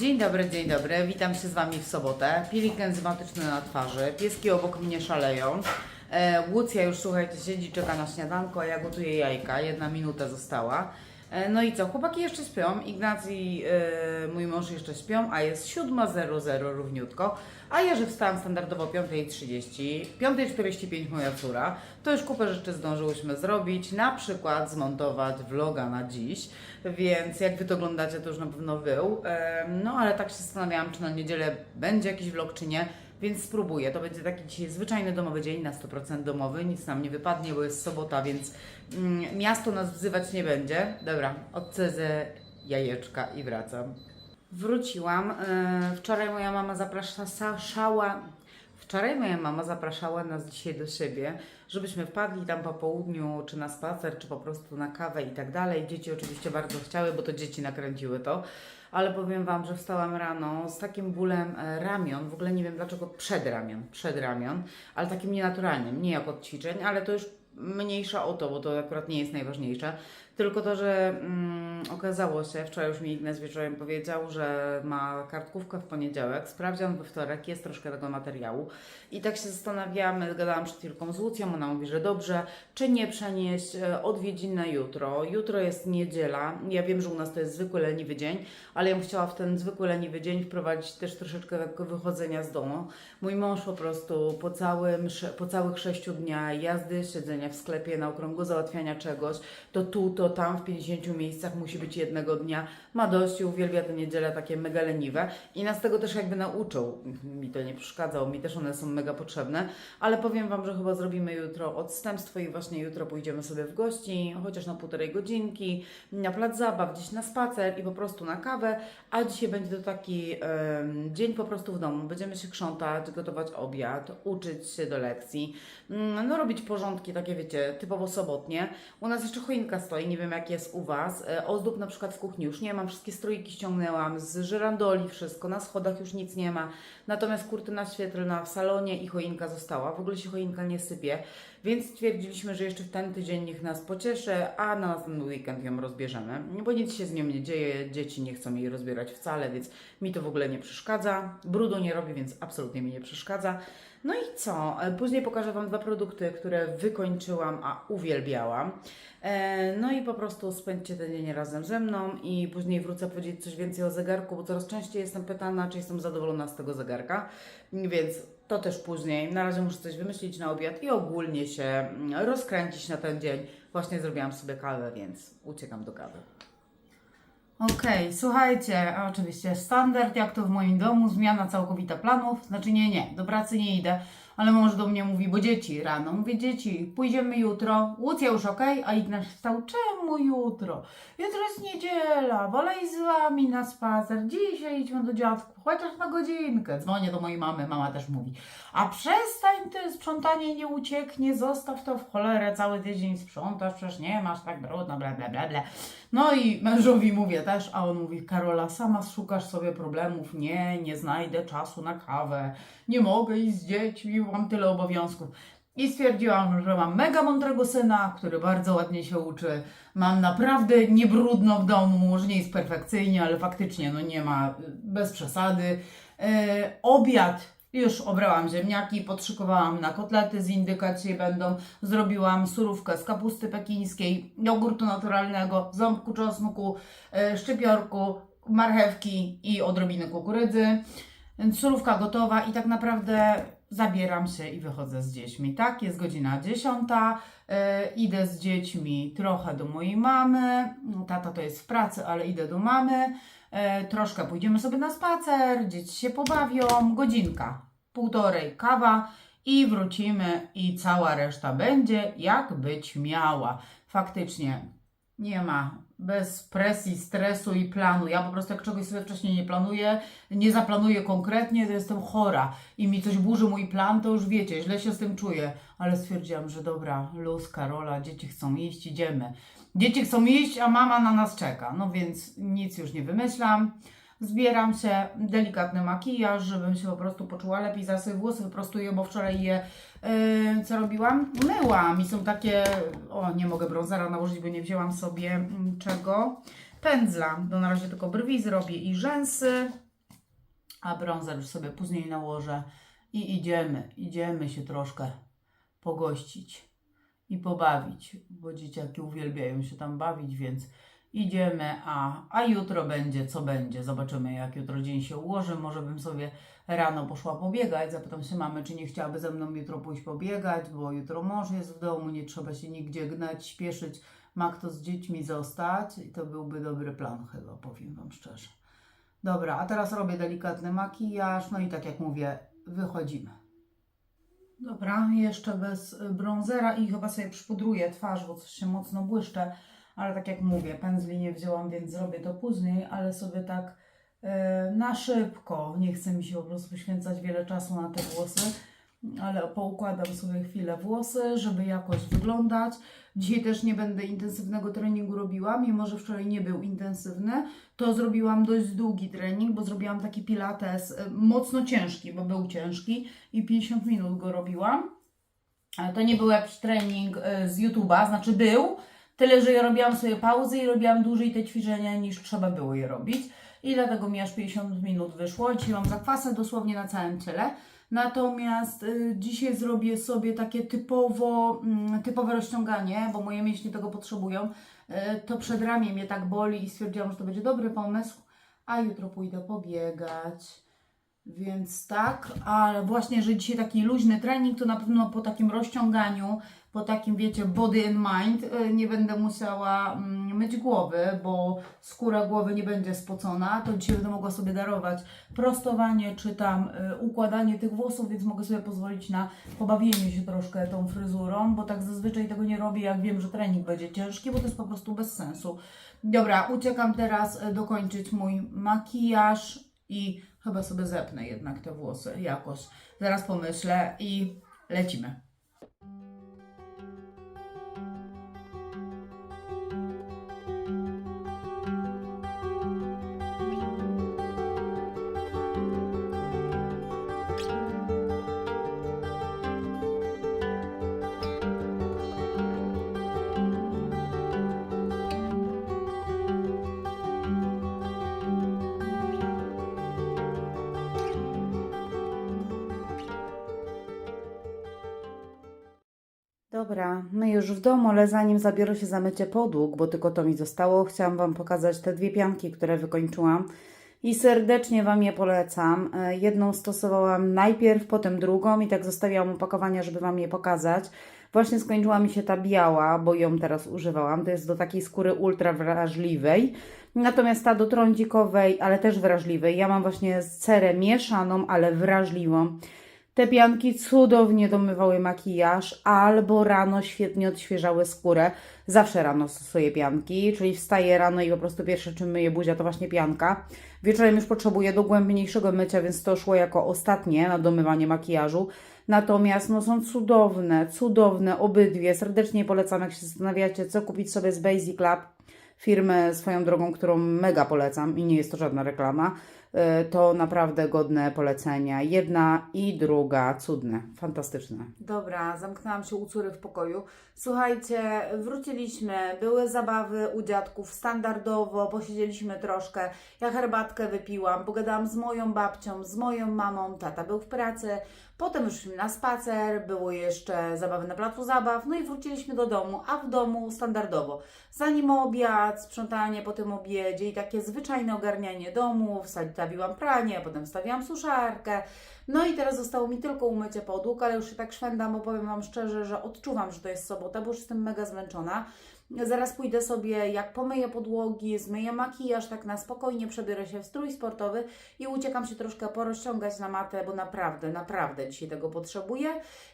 Dzień dobry, dzień dobry. Witam się z Wami w sobotę. Pilik enzymatyczny na twarzy. Pieski obok mnie szaleją. E, Łucja już, słuchajcie, siedzi, czeka na śniadanko, a ja gotuję jajka. Jedna minuta została. E, no i co? Chłopaki jeszcze śpią. Ignacy i e, mój mąż jeszcze śpią, a jest 7.00 równiutko. A ja, że wstałam standardowo 5.30, 5.45 moja córa, to już kupę rzeczy zdążyłyśmy zrobić, na przykład zmontować vloga na dziś, więc jak Wy to oglądacie, to już na pewno był. Em, No ale tak się zastanawiałam, czy na niedzielę będzie jakiś vlog, czy nie, więc spróbuję. To będzie taki dzisiaj zwyczajny domowy dzień, na 100% domowy, nic nam nie wypadnie, bo jest sobota, więc mm, miasto nas wzywać nie będzie. Dobra, odcedzę jajeczka i wracam. Wróciłam. e, Wczoraj moja mama zapraszała. Wczoraj moja mama zapraszała nas dzisiaj do siebie, żebyśmy wpadli tam po południu, czy na spacer, czy po prostu na kawę i tak dalej. Dzieci oczywiście bardzo chciały, bo to dzieci nakręciły to. Ale powiem Wam, że wstałam rano z takim bólem e, ramion, w ogóle nie wiem dlaczego przedramion, przedramion, ale takim nienaturalnym, nie jak od ćwiczeń, ale to już mniejsza o to, bo to akurat nie jest najważniejsze. Tylko to, że mm, okazało się, wczoraj już mi Ignac wieczorem powiedział, że ma kartkówkę w poniedziałek, sprawdzian we wtorek, jest troszkę tego materiału. I tak się zastanawiamy, gadałam przed chwilką z Łucją, ona mówi, że dobrze, czy nie przenieść e, odwiedzin na jutro. Jutro jest niedziela, ja wiem, że u nas to jest zwykły leniwy dzień, ale ja bym chciała w ten zwykły leniwy dzień wprowadzić też troszeczkę takiego wychodzenia z domu. Mój mąż po prostu po, całym, po całych sześciu dniach jazdy, siedzenia w sklepie na okrągło, załatwiania czegoś, to tu, to tam, w 50 miejscach musi być jednego dnia. Ma dość uwielbia te niedziele takie mega leniwe i nas tego też jakby nauczył. Mi to nie przeszkadzało, mi też one są mega potrzebne, ale powiem Wam, że chyba zrobimy jutro odstępstwo i właśnie jutro pójdziemy sobie w gości, chociaż na półtorej godzinki, na plac zabaw, gdzieś na spacer i po prostu na kawę, a dzisiaj będzie to taki em, dzień po prostu w domu. Będziemy się krzątać, gotować obiad, uczyć się do lekcji, mm, no robić porządki takie, wiecie, typowo sobotnie. U nas jeszcze choinka stoi, nie wiem jak jest u Was. E, Ozdób na przykład w kuchni już nie mam, wszystkie strójki ściągnęłam, z żyrandoli wszystko, na schodach już nic nie ma. Natomiast kurtyna świetlna w salonie i choinka została. W ogóle się choinka nie sypie, więc stwierdziliśmy, że jeszcze w ten tydzień niech nas pocieszy, a na następny weekend ją rozbierzemy. Bo nic się z nią nie dzieje, dzieci nie chcą jej rozbierać wcale, więc mi to w ogóle nie przeszkadza. Brudu nie robi, więc absolutnie mi nie przeszkadza. No i co? E, Później pokażę Wam dwa produkty, które wykończyłam, a uwielbiałam. E, No i po prostu spędźcie ten dzień razem ze mną i później wrócę powiedzieć coś więcej o zegarku, bo coraz częściej jestem pytana, czy jestem zadowolona z tego zegarka, więc to też później. Na razie muszę coś wymyślić na obiad i ogólnie się mm, rozkręcić na ten dzień. Właśnie zrobiłam sobie kawę, więc uciekam do kawy. Okej, słuchajcie, oczywiście standard jak to w moim domu, zmiana całkowita planów, znaczy nie, nie, do pracy nie idę, ale mąż do mnie mówi, bo dzieci rano, mówię dzieci, pójdziemy jutro, Łucja już okej, a Ignaś wstał, czemu jutro? Jutro jest niedziela, wolę z wami na spacer, dzisiaj idźmy do dziadków, chociaż na godzinkę, dzwonię do mojej mamy, mama też mówi, a przestań ty, sprzątanie nie ucieknie, zostaw to w cholerę, cały tydzień sprzątasz, przecież nie masz tak brudno, bla bla bla bla. No i mężowi mówię też, a on mówi, Karola, sama szukasz sobie problemów, nie, nie znajdę czasu na kawę, nie mogę iść z dziećmi, mam tyle obowiązków. I stwierdziłam, że mam mega mądrego syna, który bardzo ładnie się uczy. Mam naprawdę niebrudno w domu, może nie jest perfekcyjnie, ale faktycznie no nie ma, bez przesady. E, obiad już obrałam ziemniaki, podszykowałam na kotlety z indyka, dzisiaj będą. Zrobiłam surówkę z kapusty pekińskiej, jogurtu naturalnego, ząbku czosnku, e, szczypiorku, marchewki i odrobiny kukurydzy. Surówka gotowa i tak naprawdę zabieram się i wychodzę z dziećmi. Tak, jest godzina 10. E, idę z dziećmi trochę do mojej mamy. No, Tata to jest w pracy, ale idę do mamy. E, troszkę pójdziemy sobie na spacer, dzieci się pobawią, godzinka, półtorej kawa i wrócimy i cała reszta będzie jak być miała. Faktycznie nie ma bez presji, stresu i planu. Ja po prostu jak czegoś sobie wcześniej nie planuję, nie zaplanuję konkretnie, to jestem chora i mi coś burzy mój plan, to już wiecie, źle się z tym czuję. Ale stwierdziłam, że dobra, luz, Karola, dzieci chcą iść, idziemy. Dzieci chcą iść, a mama na nas czeka. No więc nic już nie wymyślam. Zbieram się, delikatny makijaż, żebym się po prostu poczuła lepiej. Zaraz sobie włosy wyprostuję, bo wczoraj je, yy, co robiłam? Myłam i są takie, o nie mogę brązera nałożyć, bo nie wzięłam sobie mm, czego. Pędzla, to na razie tylko brwi zrobię i rzęsy. a bronzer już sobie później nałożę i idziemy, idziemy się troszkę pogościć i pobawić, bo dzieciaki uwielbiają się tam bawić, więc idziemy, a, a jutro będzie co będzie. Zobaczymy, jak jutro dzień się ułoży. Może bym sobie rano poszła pobiegać. Zapytam się mamy, czy nie chciałaby ze mną jutro pójść pobiegać, bo jutro mąż jest w domu, nie trzeba się nigdzie gnać, śpieszyć. Ma kto z dziećmi zostać i to byłby dobry plan chyba, powiem Wam szczerze. Dobra, a teraz robię delikatny makijaż, no i tak jak mówię, wychodzimy. Dobra, jeszcze bez bronzera i chyba sobie przypudruję twarz, bo coś się mocno błyszczę, ale tak jak mówię, pędzli nie wzięłam, więc zrobię to później, ale sobie tak e, na szybko, nie chce mi się po prostu poświęcać wiele czasu na te włosy, ale poukładam sobie chwilę włosy, żeby jakoś wyglądać. Dzisiaj też nie będę intensywnego treningu robiła, mimo że wczoraj nie był intensywny, to zrobiłam dość długi trening, bo zrobiłam taki pilates e, mocno ciężki, bo był ciężki i 50 minut go robiłam. To nie był jakiś trening e, z YouTube'a, znaczy był, tyle że ja robiłam sobie pauzy i robiłam dłużej te ćwiczenia niż trzeba było je robić. I dlatego mi aż 50 minut wyszło. Dzisiaj mam dosłownie na całym ciele. Natomiast y, dzisiaj zrobię sobie takie typowo, mm, typowe rozciąganie, bo moje mięśnie tego potrzebują. Y, to przedramię mnie tak boli i stwierdziłam, że to będzie dobry pomysł, a jutro pójdę pobiegać. Więc tak, ale właśnie, że dzisiaj taki luźny trening, to na pewno po takim rozciąganiu, po takim, wiecie, body and mind, y, nie będę musiała mm, myć głowy, bo skóra głowy nie będzie spocona. To dzisiaj będę mogła sobie darować prostowanie czy tam y, układanie tych włosów, więc mogę sobie pozwolić na pobawienie się troszkę tą fryzurą, bo tak zazwyczaj tego nie robię, jak wiem, że trening będzie ciężki, bo to jest po prostu bez sensu. Dobra, uciekam teraz y, dokończyć mój makijaż i chyba sobie zepnę jednak te włosy jakoś. Zaraz pomyślę i lecimy. Dobra, my już w domu, ale zanim zabiorę się za mycie podłóg, bo tylko to mi zostało, chciałam Wam pokazać te dwie pianki, które wykończyłam i serdecznie Wam je polecam. E, Jedną stosowałam najpierw, potem drugą i tak zostawiałam opakowania, żeby Wam je pokazać. Właśnie skończyła mi się ta biała, bo ją teraz używałam. To jest do takiej skóry ultra wrażliwej. Natomiast ta do trądzikowej, ale też wrażliwej. Ja mam właśnie cerę mieszaną, ale wrażliwą. Te pianki cudownie domywały makijaż, albo rano świetnie odświeżały skórę. Zawsze rano stosuję pianki, czyli wstaję rano i po prostu pierwsze czym myję buzia to właśnie pianka. Wieczorem już potrzebuję dogłębniejszego mycia, więc to szło jako ostatnie na domywanie makijażu. Natomiast no, są cudowne, cudowne obydwie. Serdecznie polecam, jak się zastanawiacie, co kupić sobie z Basic Lab firmę swoją drogą, którą mega polecam i nie jest to żadna reklama, to naprawdę godne polecenia. Jedna i druga, cudne, fantastyczne. Dobra, zamknęłam się u córy w pokoju. Słuchajcie, wróciliśmy, były zabawy u dziadków standardowo, posiedzieliśmy troszkę, ja herbatkę wypiłam, pogadałam z moją babcią, z moją mamą, tata był w pracy, Potem już szliśmy na spacer, było jeszcze zabawy na placu zabaw, no i wróciliśmy do domu, a w domu standardowo. Zanim obiad, sprzątanie po tym obiedzie i takie zwyczajne ogarnianie domu, wstawiłam pranie, potem wstawiłam suszarkę. No i teraz zostało mi tylko umycie podłóg, ale już się tak szwendam, bo powiem Wam szczerze, że odczuwam, że to jest sobota, bo już jestem mega zmęczona. Zaraz pójdę sobie, jak pomyję podłogi, zmyję makijaż, tak na spokojnie przebiorę się w strój sportowy i uciekam się troszkę porozciągać na matę, bo naprawdę, naprawdę dzisiaj tego potrzebuję.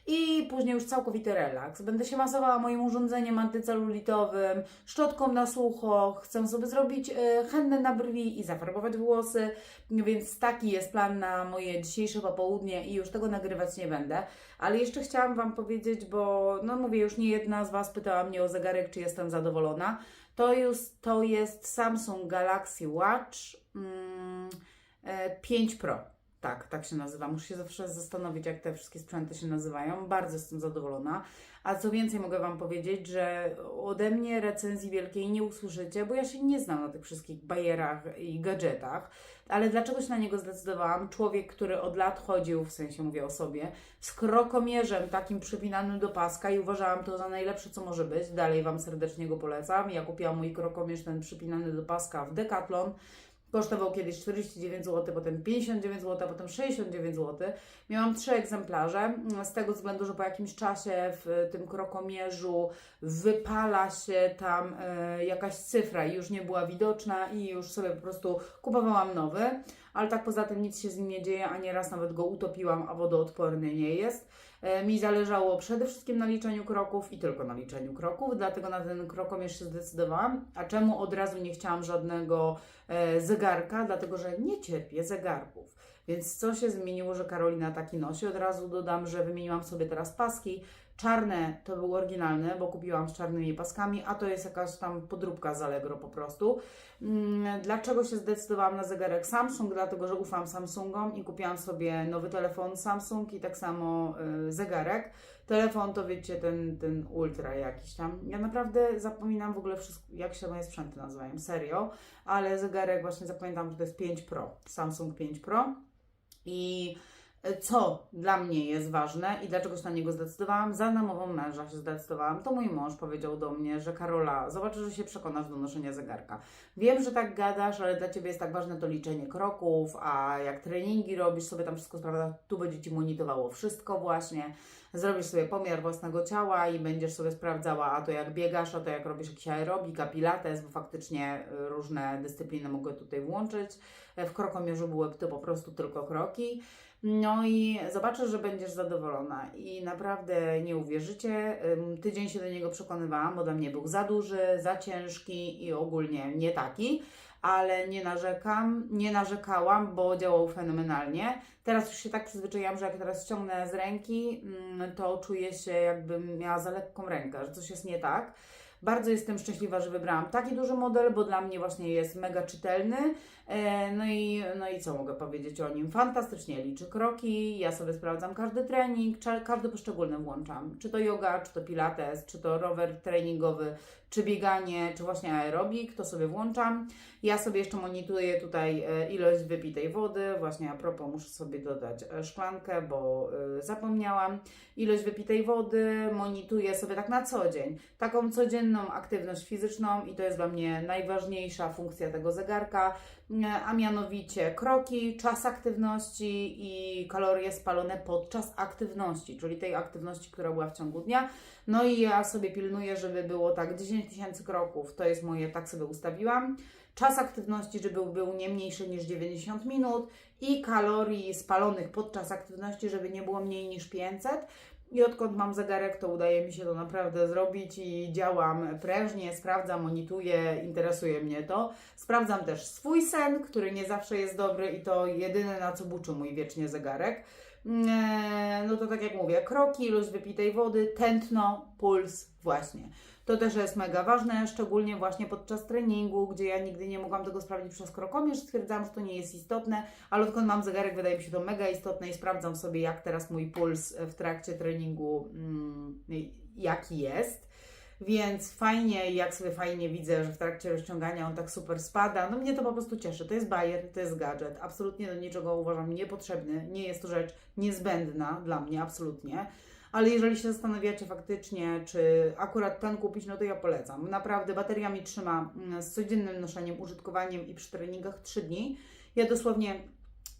I później już całkowity relaks. Będę się masowała moim urządzeniem antycelulitowym, szczotką na sucho, chcę sobie zrobić y, hennę na brwi i zafarbować włosy, więc taki jest plan na moje dzisiejsze popołudnie i już tego nagrywać nie będę. Ale jeszcze chciałam Wam powiedzieć, bo no mówię, już nie jedna z Was pytała mnie o zegarek, czy jestem zadowolona. To jest, to jest Samsung Galaxy Watch mm, e, 5 Pro. Tak, tak się nazywa. Muszę się zawsze zastanowić, jak te wszystkie sprzęty się nazywają. Bardzo jestem zadowolona. A co więcej, mogę Wam powiedzieć, że ode mnie recenzji wielkiej nie usłyszycie, bo ja się nie znam na tych wszystkich bajerach i gadżetach. Ale dlaczego się na niego zdecydowałam? Człowiek, który od lat chodził, w sensie mówię o sobie, z krokomierzem takim przypinanym do paska i uważałam to za najlepsze, co może być. Dalej Wam serdecznie go polecam. Ja kupiłam mój krokomierz ten przypinany do paska w Decathlon. Kosztował kiedyś 49 zł, potem 59 zł, potem 69 zł. Miałam trzy egzemplarze, z tego względu, że po jakimś czasie w tym krokomierzu wypala się tam e, jakaś cyfra i już nie była widoczna i już sobie po prostu kupowałam nowy, ale tak poza tym nic się z nim nie dzieje, a nieraz nawet go utopiłam, a wodoodporny nie jest. E, Mi zależało przede wszystkim na liczeniu kroków i tylko na liczeniu kroków, dlatego na ten krokomierz się zdecydowałam. A czemu od razu nie chciałam żadnego e, zegarka? Dlatego, że nie cierpię zegarków. Więc co się zmieniło, że Karolina taki nosi? Od razu dodam, że wymieniłam sobie teraz paski. Czarne to były oryginalne, bo kupiłam z czarnymi paskami, a to jest jakaś tam podróbka z Allegro po prostu. Mm, Dlaczego się zdecydowałam na zegarek Samsung? Dlatego, że ufam Samsungom i kupiłam sobie nowy telefon Samsung i tak samo y, zegarek. Telefon to wiecie, ten, ten ultra jakiś tam. Ja naprawdę zapominam w ogóle wszystko, jak się moje sprzęty nazywają, serio. Ale zegarek właśnie zapamiętam, że to jest 5 Pro, Samsung 5 Pro. I co dla mnie jest ważne i dlaczego się na niego zdecydowałam? Za namową męża się zdecydowałam. To mój mąż powiedział do mnie, że Karola, zobaczysz, że się przekonasz do noszenia zegarka. Wiem, że tak gadasz, ale dla Ciebie jest tak ważne to liczenie kroków, a jak treningi robisz, sobie tam wszystko sprawdza, tu będzie Ci monitorowało wszystko właśnie. Zrobisz sobie pomiar własnego ciała i będziesz sobie sprawdzała, a to jak biegasz, a to jak robisz jakiś aerobik, a pilates, bo faktycznie y, różne dyscypliny mogę tutaj włączyć. W krokomierzu były to po prostu tylko kroki. No i zobaczysz, że będziesz zadowolona i naprawdę nie uwierzycie. Tydzień się do niego przekonywałam, bo dla mnie był za duży, za ciężki i ogólnie nie taki, ale nie narzekam, nie narzekałam, bo działał fenomenalnie. Teraz już się tak przyzwyczaiłam, że jak teraz ściągnę z ręki, to czuję się jakbym miała za lekką rękę, że coś jest nie tak. Bardzo jestem szczęśliwa, że wybrałam taki duży model, bo dla mnie właśnie jest mega czytelny. E, No i, no i co mogę powiedzieć o nim? Fantastycznie liczy kroki, ja sobie sprawdzam każdy trening, każdy poszczególny włączam. Czy to yoga, czy to pilates, czy to rower treningowy, czy bieganie, czy właśnie aerobik, to sobie włączam. Ja sobie jeszcze monitoruję tutaj e, ilość wypitej wody. Właśnie a propos muszę sobie dodać e, szklankę, bo zapomniałam. Ilość wypitej wody monituję sobie tak na co dzień. Taką codzienną aktywność fizyczną i to jest dla mnie najważniejsza funkcja tego zegarka, a mianowicie kroki, czas aktywności i kalorie spalone podczas aktywności, czyli tej aktywności, która była w ciągu dnia. No i ja sobie pilnuję, żeby było tak 10 tysięcy kroków, to jest moje, tak sobie ustawiłam. Czas aktywności, żeby był nie mniejszy niż 90 minut i kalorii spalonych podczas aktywności, żeby nie było mniej niż 500. I odkąd mam zegarek, to udaje mi się to naprawdę zrobić i działam prężnie, sprawdzam, monituję, interesuje mnie to. Sprawdzam też swój sen, który nie zawsze jest dobry i to jedyne na co buczy mój wiecznie zegarek. Eee, No to tak jak mówię, kroki, ilość wypitej wody, tętno, puls, właśnie. To też jest mega ważne, szczególnie właśnie podczas treningu, gdzie ja nigdy nie mogłam tego sprawdzić przez krokomierz. Stwierdzałam, że to nie jest istotne, ale odkąd mam zegarek, wydaje mi się to mega istotne i sprawdzam sobie, jak teraz mój puls w trakcie treningu, mm, jaki jest. Więc fajnie, jak sobie fajnie widzę, że w trakcie rozciągania on tak super spada. No mnie to po prostu cieszy. To jest bajer, to jest gadżet. Absolutnie do niczego uważam niepotrzebny. Nie jest to rzecz niezbędna dla mnie, absolutnie. Ale jeżeli się zastanawiacie faktycznie, czy akurat ten kupić, no to ja polecam. Naprawdę bateria mi trzyma mm, z codziennym noszeniem, użytkowaniem i przy treningach 3 dni. Ja dosłownie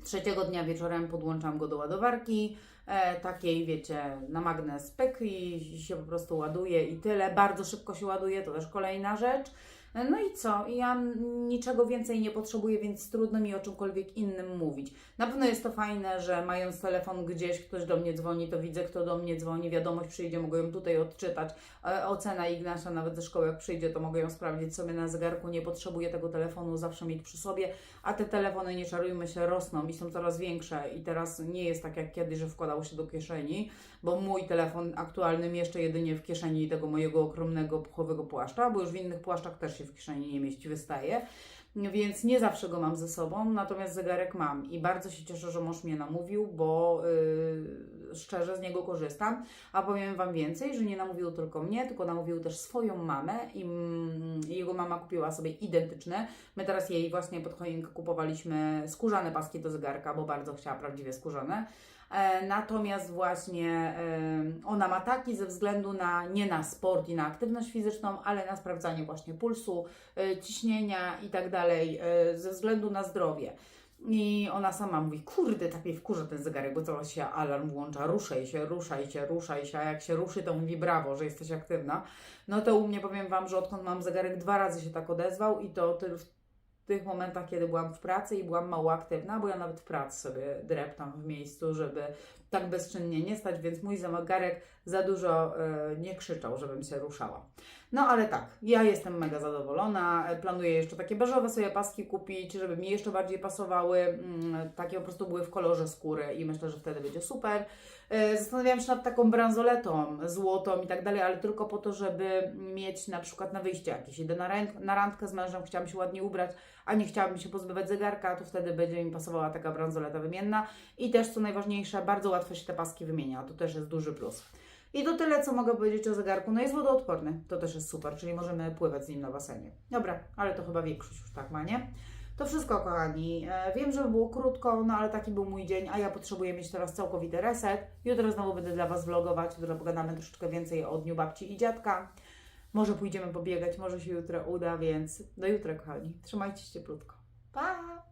trzeciego dnia wieczorem podłączam go do ładowarki, e, takiej wiecie, na magnes pyk i się po prostu ładuje i tyle. Bardzo szybko się ładuje, to też kolejna rzecz. No i co? Ja niczego więcej nie potrzebuję, więc trudno mi o czymkolwiek innym mówić. Na pewno jest to fajne, że mając telefon gdzieś, ktoś do mnie dzwoni, to widzę, kto do mnie dzwoni, wiadomość przyjdzie, mogę ją tutaj odczytać. E, Ocena Ignasia nawet ze szkoły, jak przyjdzie, to mogę ją sprawdzić sobie na zegarku. Nie potrzebuję tego telefonu zawsze mieć przy sobie, a te telefony, nie czarujmy się, rosną i są coraz większe. I teraz nie jest tak jak kiedyś, że wkładało się do kieszeni, bo mój telefon aktualny mieszczę jedynie w kieszeni tego mojego ogromnego puchowego płaszcza, bo już w innych płaszczach też się w kieszeni nie mieści, wystaje. więc nie zawsze go mam ze sobą, natomiast zegarek mam i bardzo się cieszę, że mąż mnie namówił, bo yy, szczerze z niego korzystam. A powiem Wam więcej, że nie namówił tylko mnie, tylko namówił też swoją mamę i mm, jego mama kupiła sobie identyczne. My teraz jej właśnie pod choinkę kupowaliśmy skórzane paski do zegarka, bo bardzo chciała prawdziwie skórzane. E, Natomiast właśnie e, ona ma taki ze względu na nie na sport i na aktywność fizyczną, ale na sprawdzanie właśnie pulsu, e, ciśnienia i tak dalej, ze względu na zdrowie. I ona sama mówi, kurde, tak mnie wkurza ten zegarek, bo cały się alarm włącza, ruszaj się, ruszaj się, ruszaj się, a jak się ruszy, to mówi brawo, że jesteś aktywna. No to u mnie powiem Wam, że odkąd mam zegarek, dwa razy się tak odezwał i to w tych momentach, kiedy byłam w pracy i byłam mało aktywna, bo ja nawet w pracy sobie dreptam w miejscu, żeby tak bezczynnie nie stać, więc mój zegarek za dużo e, nie krzyczał, żebym się ruszała. No ale tak, ja jestem mega zadowolona. E, Planuję jeszcze takie beżowe sobie paski kupić, żeby mi jeszcze bardziej pasowały. Mm, Takie po prostu były w kolorze skóry i myślę, że wtedy będzie super. E, Zastanawiałam się nad taką bransoletą złotą i tak dalej, ale tylko po to, żeby mieć na przykład na wyjście jakieś. Idę na, randkę z mężem, chciałam się ładnie ubrać, a nie chciałabym się pozbywać zegarka, to wtedy będzie mi pasowała taka bransoleta wymienna. I też, co najważniejsze, bardzo łatwo się te paski wymienia, to też jest duży plus. I to tyle, co mogę powiedzieć o zegarku. No jest wodoodporny, to też jest super, czyli możemy pływać z nim na basenie. Dobra, ale to chyba większość już tak ma, nie? To wszystko, kochani. E, Wiem, że było krótko, no ale taki był mój dzień, a ja potrzebuję mieć teraz całkowity reset. Jutro znowu będę dla Was vlogować, jutro pogadamy troszeczkę więcej o dniu babci i dziadka. Może pójdziemy pobiegać, może się jutro uda, więc do jutra, kochani. Trzymajcie się cieplutko. Pa!